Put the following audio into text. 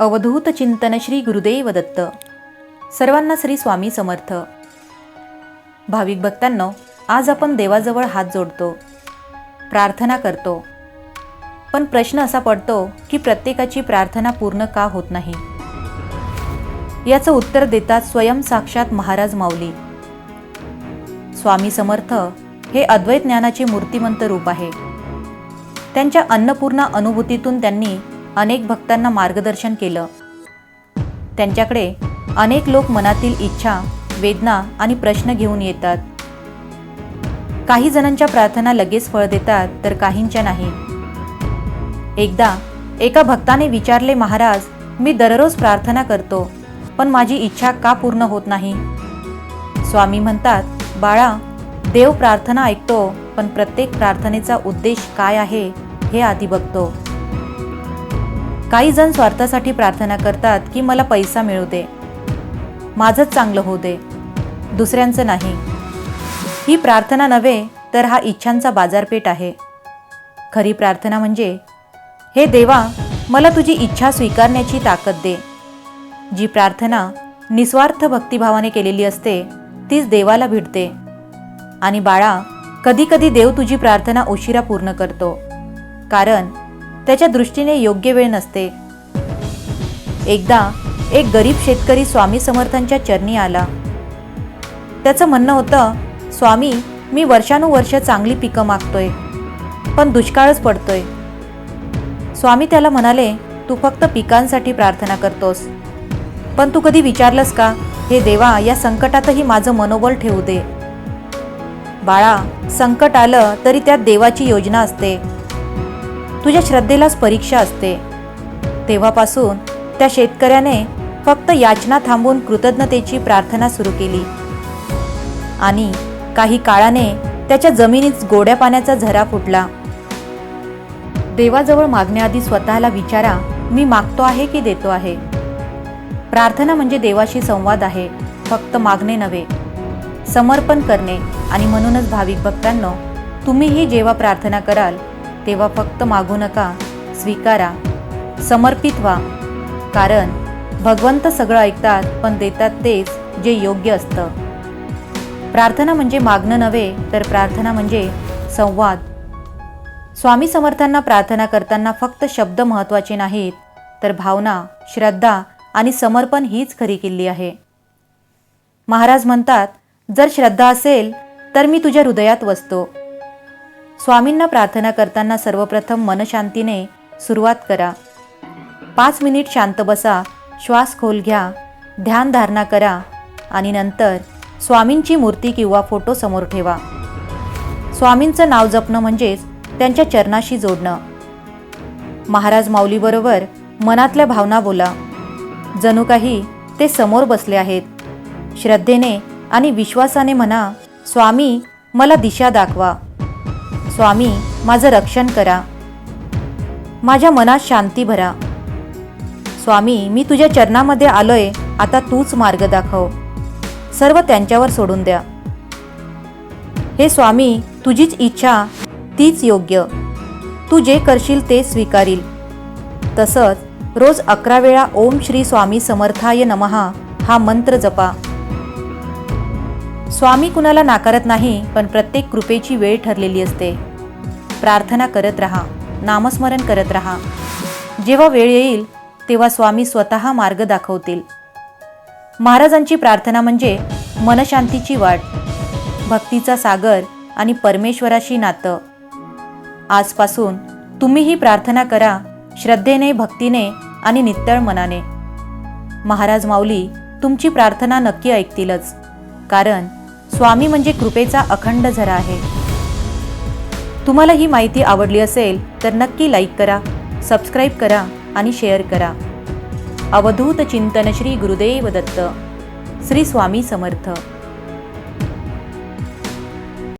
अवधूत चिंतन श्री गुरुदेव दत्त. सर्वांना श्री स्वामी समर्थ. भाविक भक्तांनो आज आपण देवाजवळ हात जोडतो. प्रार्थना करतो. पण प्रश्न असा पडतो की प्रत्येकाची प्रार्थना पूर्ण का होत नाही? याचं उत्तर देतात स्वयं साक्षात महाराज माऊली. स्वामी समर्थ हे अद्वैत ज्ञानाचे मूर्तिमंत रूप आहे. त्यांच्या अन्नपूर्णा अनुभूतीतून त्यांनी अनेक भक्तांना मार्गदर्शन केलं. त्यांच्याकडे अनेक लोक मनातील इच्छा वेदना आणि प्रश्न घेऊन येतात. काही जणांच्या प्रार्थना लगेच फळ देतात तर काहींच्या नाही. एकदा एका भक्ताने विचारले महाराज मी दररोज प्रार्थना करतो पण माझी इच्छा का पूर्ण होत नाही? स्वामी म्हणतात बाळा देव प्रार्थना ऐकतो पण प्रत्येक प्रार्थनेचा उद्देश काय आहे हे आधी बघतो. काही जण स्वार्थासाठी प्रार्थना करतात की मला पैसा मिळू दे. माझंच चांगलं होऊ दे. दुसऱ्यांचं नाही. ही प्रार्थना नव्हे तर हा इच्छांचा बाजारपेठ आहे. खरी प्रार्थना म्हणजे हे देवा मला तुझी इच्छा स्वीकारण्याची ताकद दे. जी प्रार्थना निस्वार्थ भक्तिभावाने केलेली असते तीच देवाला भिडते आणि बाळा कधीकधी देव तुझी प्रार्थना उशिरा पूर्ण करतो. कारण त्याच्या दृष्टीने योग्य वेळ नसते. एकदा एक गरीब शेतकरी स्वामी समर्थांच्या चरणी आला. त्याचं म्हणणं होतं स्वामी मी वर्षानुवर्ष चांगली पिकं मागतोय पण दुष्काळच पडतोय. स्वामी त्याला म्हणाले तू फक्त पिकांसाठी प्रार्थना करतोस. पण तू कधी विचारलंस का हे देवा या संकटातही माझं मनोबल ठेवू दे. बाळा संकट आलं तरी त्यात देवाची योजना असते. तुझ्या श्रद्धेलाच परीक्षा असते. तेव्हापासून त्या शेतकऱ्याने फक्त याचना थांबून कृतज्ञतेची प्रार्थना सुरू केली. आणि काही काळाने त्याच्या जमिनीत गोड्या पाण्याचा झरा फुटला. देवाजवळ मागण्याआधी स्वतःला विचारा मी मागतो आहे की देतो आहे? प्रार्थना म्हणजे देवाशी संवाद आहे फक्त मागणे नव्हे. समर्पण करणे आणि म्हणूनच भाविक भक्तांनो तुम्हीही जेव्हा प्रार्थना कराल तेव्हा फक्त मागू नका स्वीकारा समर्पित व्हा. कारण भगवंत सगळं ऐकतात पण देतात तेच जे योग्य असतं. प्रार्थना म्हणजे मागणं नव्हे तर प्रार्थना म्हणजे संवाद. स्वामी समर्थांना प्रार्थना करताना फक्त शब्द महत्त्वाचे नाहीत तर भावना श्रद्धा आणि समर्पण हीच खरी किल्ली आहे. महाराज म्हणतात जर श्रद्धा असेल तर मी तुझ्या हृदयात वसतो. स्वामींना प्रार्थना करताना सर्वप्रथम मनशांतीने सुरुवात करा. पाच मिनिट शांत बसा श्वास खोल घ्या ध्यानधारणा करा आणि नंतर स्वामींची मूर्ती किंवा फोटो समोर ठेवा. स्वामींचं नाव जपणं म्हणजेच त्यांच्या चरणाशी जोडणं. महाराज माऊलीबरोबर मनातल्या भावना बोला. जणू काही ते समोर बसले आहेत. श्रद्धेने आणि विश्वासाने म्हणा स्वामी मला दिशा दाखवा. स्वामी माझं रक्षण करा. माझ्या मनात शांती भरा. स्वामी मी तुझ्या चरणामध्ये आलोय आता तूच मार्ग दाखव. सर्व त्यांच्यावर सोडून द्या. हे स्वामी तुझीच इच्छा तीच योग्य. तू जे करशील ते स्वीकारील. तसंच रोज अकरा वेळा ओम श्री स्वामी समर्थाय नमहा हा मंत्र जपा. स्वामी कुणाला नाकारत नाही पण प्रत्येक कृपेची वेळ ठरलेली असते. प्रार्थना करत राहा नामस्मरण करत राहा. जेव्हा वेळ येईल तेव्हा स्वामी स्वतः मार्ग दाखवतील. महाराजांची प्रार्थना म्हणजे मनशांतीची वाट भक्तीचा सागर आणि परमेश्वराशी नातं. आजपासून तुम्हीही प्रार्थना करा श्रद्धेने भक्तीने आणि नित्तळ मनाने. महाराज माऊली तुमची प्रार्थना नक्की ऐकतीलच कारण स्वामी म्हणजे कृपेचा अखंड झरा आहे. तुम्हाला ही माहिती आवडली असेल तर नक्की लाईक करा सबस्क्राईब करा आणि शेअर करा. अवधूत चिंतन श्री गुरुदेव दत्त श्री स्वामी समर्थ.